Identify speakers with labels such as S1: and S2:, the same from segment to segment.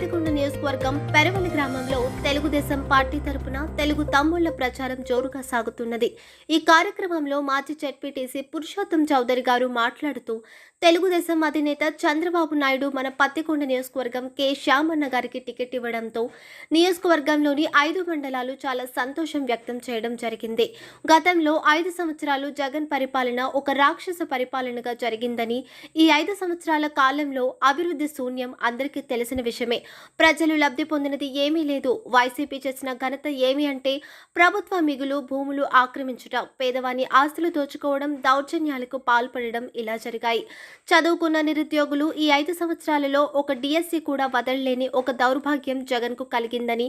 S1: పత్తికొండ నియోజకవర్గం పెరవలి గ్రామంలో తెలుగుదేశం పార్టీ తరపున తెలుగు తమ్ముళ్ళ ప్రచారం జోరుగా సాగుతున్నది. ఈ కార్యక్రమంలో మాజీ జెడ్పీటీసీ పురుషోత్తం చౌదరి గారు మాట్లాడుతూ తెలుగుదేశం అధినేత చంద్రబాబు నాయుడు మన పత్తికొండ నియోజకవర్గం కె. శ్యామన్న గారికి టికెట్ ఇవ్వడంతో నియోజకవర్గంలోని ఐదు మండలాలు చాలా సంతోషం వ్యక్తం చేయడం జరిగింది. గతంలో ఐదు సంవత్సరాలు జగన్ పరిపాలన ఒక రాక్షస పరిపాలనగా జరిగిందని ఈ ఐదు సంవత్సరాల కాలంలో అభివృద్ధి శూన్యం అందరికీ తెలిసిన విషయమే. ప్రజలు లబ్ధి పొందినది ఏమీ లేదు. వైసీపీ చేసిన ఘనత ఏమి అంటే ప్రభుత్వ మిగులు భూములు ఆక్రమించడం పేదవాని ఆస్తులు దోచుకోవడం దౌర్జన్యాలకు పాల్పడడం ఇలా జరిగాయి. చదువుకున్న నిరుద్యోగులు ఈ ఐదు సంవత్సరాలలో ఒక డిఎస్సి కూడా వదలలేని ఒక దౌర్భాగ్యం జగన్కు కలిగిందని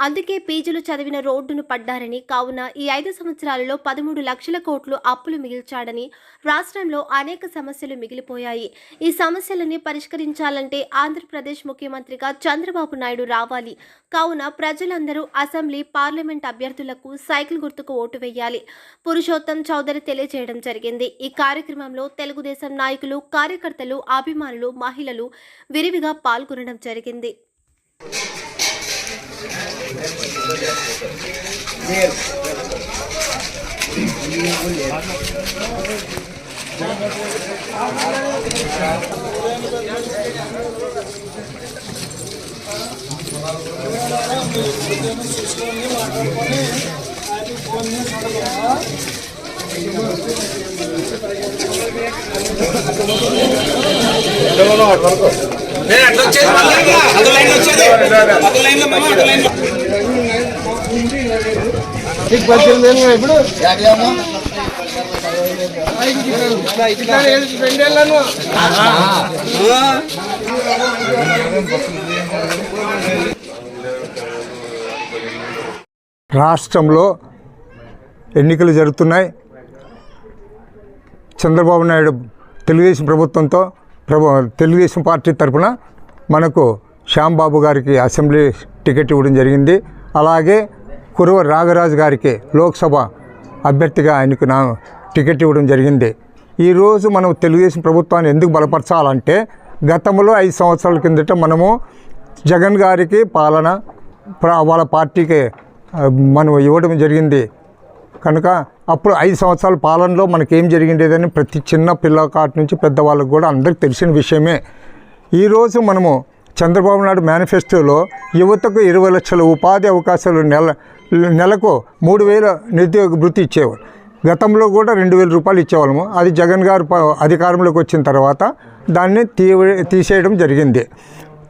S1: అందుకే పీజీలు చదివిన రోడ్డును పడ్డారని కావున ఈ ఐదు సంవత్సరాలలో పదమూడు లక్షల కోట్లు అప్పులు మిగిల్చాడని రాష్ట్రంలో అనేక సమస్యలు మిగిలిపోయాయి. ఈ సమస్యలని పరిష్కరించాలంటే ఆంధ్రప్రదేశ్ ముఖ్యమంత్రిగా చంద్రబాబు నాయుడు రావాలి. కావున ప్రజలందరూ అసెంబ్లీ పార్లమెంట్ అభ్యర్థులకు సైకిల్ గుర్తుకు ఓటు వేయాలి. పురుషోత్తం చౌదరి తెలియజేయడం జరిగింది. ఈ కార్యక్రమంలో తెలుగుదేశం నాయకులు కార్యకర్తలు అభిమానులు మహిళలు విరివిగా పాల్గొనడం జరిగింది.
S2: లో
S3: నీకు పద్దెనిమిది ఏళ్ళు ఇప్పుడు? రెండేళ్ళను
S4: రాష్ట్రంలో ఎన్నికలు జరుగుతున్నాయి. చంద్రబాబు నాయుడు తెలుగుదేశం ప్రభుత్వంతో ప్రభు తెలుగుదేశం పార్టీ తరఫున మనకు శ్యాంబాబు గారికి అసెంబ్లీ టికెట్ ఇవ్వడం జరిగింది. అలాగే కురువ రాగరాజు గారికి లోక్సభ అభ్యర్థిగా ఆయనకు నా టికెట్ ఇవ్వడం జరిగింది. ఈరోజు మనం తెలుగుదేశం ప్రభుత్వాన్ని ఎందుకు బలపరచాలంటే గతంలో ఐదు సంవత్సరాల కిందట మనము జగన్ గారికి పాలన వాళ్ళ పార్టీకి మనం ఇవ్వడం జరిగింది. కనుక అప్పుడు ఐదు సంవత్సరాల పాలనలో మనకేం జరిగిండేదని ప్రతి చిన్న పిల్లకాటి నుంచి పెద్దవాళ్ళకు కూడా అందరికి తెలిసిన విషయమే. ఈరోజు మనము చంద్రబాబు నాయుడు మేనిఫెస్టోలో యువతకు ఇరవై లక్షల ఉపాధి అవకాశాలు నెల నెలకు మూడు వేల నిరుద్యోగ వృత్తి ఇచ్చేవారు. గతంలో కూడా రెండు వేల రూపాయలు ఇచ్చేవాళ్ళము. అది జగన్ గారు అధికారంలోకి వచ్చిన తర్వాత దాన్ని తీ తీసేయడం జరిగింది.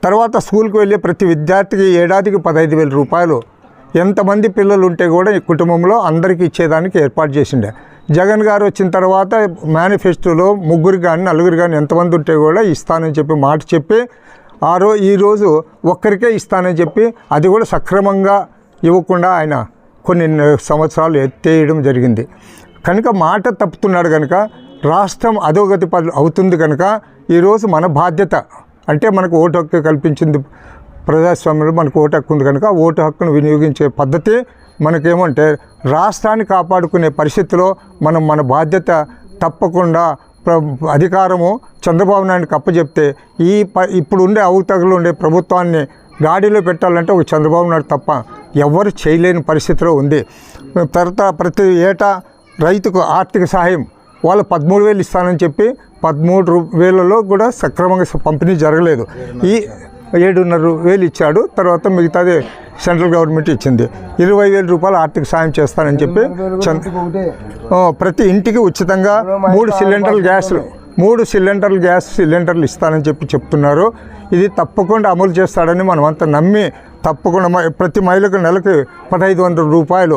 S4: తర్వాత స్కూల్కి వెళ్ళే ప్రతి విద్యార్థికి ఏడాదికి పదహైదు వేల రూపాయలు ఎంతమంది పిల్లలు ఉంటే కూడా ఈ కుటుంబంలో అందరికీ ఇచ్చేదానికి ఏర్పాటు చేసిండే. జగన్ గారు వచ్చిన తర్వాత మేనిఫెస్టోలో ముగ్గురు కానీ నలుగురు కానీ ఎంతమంది ఉంటే కూడా ఇస్తానని చెప్పి మాట చెప్పి ఆ రో ఈరోజు ఒక్కరికే ఇస్తానని చెప్పి అది కూడా సక్రమంగా ఇవ్వకుండా ఆయన కొన్ని సంవత్సరాలు ఎత్తేయడం జరిగింది. కనుక మాట తప్పుతున్నాడు కనుక రాష్ట్రం అధోగతి పద అవుతుంది కనుక ఈరోజు మన బాధ్యత అంటే మనకు ఓటు హక్కు కల్పించింది ప్రజాస్వామ్యంలో మనకు ఓటు హక్కు ఉంది కనుక ఓటు హక్కును వినియోగించే పద్ధతి మనకేమంటే రాష్ట్రాన్ని కాపాడుకునే పరిస్థితిలో మనం మన బాధ్యత తప్పకుండా అధికారము చంద్రబాబు నాయుడుకి అప్పచెప్తే ఈ ప ఇప్పుడు ఉండే అవతగలు ఉండే ప్రభుత్వాన్ని గాడిలో పెట్టాలంటే ఒక చంద్రబాబు నాయుడు తప్ప ఎవరు చేయలేని పరిస్థితిలో ఉంది. తర్వాత ప్రతి ఏటా రైతుకు ఆర్థిక సహాయం వాళ్ళు పదమూడు వేలు ఇస్తానని చెప్పి పదమూడు వేలలో కూడా సక్రమంగా పంపిణీ జరగలేదు. ఈ ఏడున్నర వేలు ఇచ్చాడు. తర్వాత మిగతాది సెంట్రల్ గవర్నమెంట్ ఇచ్చింది. ఇరవై వేల రూపాయలు ఆర్థిక సాయం చేస్తానని చెప్పి ప్రతి ఇంటికి ఉచితంగా మూడు సిలిండర్లు గ్యాస్లు మూడు సిలిండర్లు గ్యాస్ సిలిండర్లు ఇస్తానని చెప్పి చెప్తున్నారు. ఇది తప్పకుండా అమలు చేస్తాడని మనమంతా నమ్మి తప్పకుండా ప్రతి మహిళకు నెలకు పదహైదు వందల రూపాయలు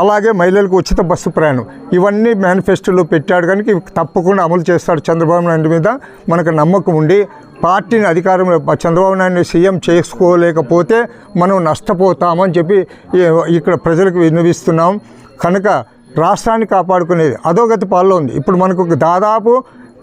S4: అలాగే మహిళలకు ఉచిత బస్సు ప్రయాణం. ఇవన్నీ మేనిఫెస్టోలో పెట్టాడు కనుక తప్పకుండా అమలు చేస్తాడు చంద్రబాబు నాయుడు మీద మనకు నమ్మకం ఉండి. పార్టీని అధికారంలో చంద్రబాబు నాయుడు సీఎం చేసుకోలేకపోతే మనం నష్టపోతామని చెప్పి ఇక్కడ ప్రజలకు విన్నవిస్తున్నాం. కనుక రాష్ట్రాన్ని కాపాడుకునేది అధోగతి పాల్లో ఉంది. ఇప్పుడు మనకు దాదాపు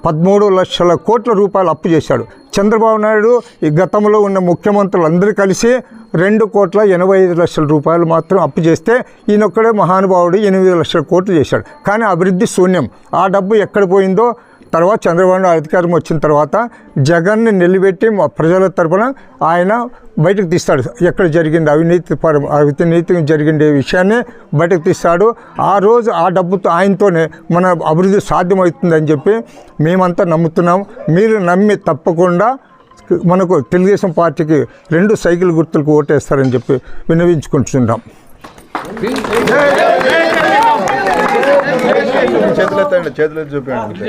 S4: పదమూడు లక్షల కోట్ల రూపాయలు అప్పు చేశాడు. చంద్రబాబు నాయుడు ఈ గతంలో ఉన్న ముఖ్యమంత్రులు అందరూ కలిసి రెండు కోట్ల ఎనభై ఐదు లక్షల రూపాయలు మాత్రం అప్పు చేస్తే ఈయనొక్కడే మహానుభావుడు ఎనిమిది లక్షల కోట్లు చేశాడు. కానీ అభివృద్ధి శూన్యం. ఆ డబ్బు ఎక్కడ పోయిందో తర్వాత చంద్రబాబు అధికారం వచ్చిన తర్వాత జగన్ని నిలబెట్టి మా ప్రజల తరపున ఆయన బయటకు తీస్తాడు ఎక్కడ జరిగింది అవినీతి పర అవినీతి జరిగిండే విషయాన్ని బయటకు తీస్తాడు ఆ రోజు ఆ డబ్బుతో ఆయనతోనే మన అభివృద్ధి సాధ్యమవుతుందని చెప్పి మేమంతా నమ్ముతున్నాం మీరు నమ్మి తప్పకుండా మనకు తెలుగుదేశం పార్టీకి రెండు సైకిల్ గుర్తులకు ఓటేస్తారని చెప్పి విన్నవించుకుంటున్నాం
S5: చేతులు ఎత్తండి చేతులు ఎత్తి చూపించండి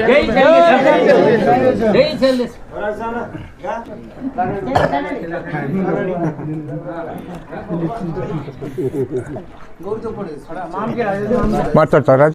S4: మాట్లాడతారా?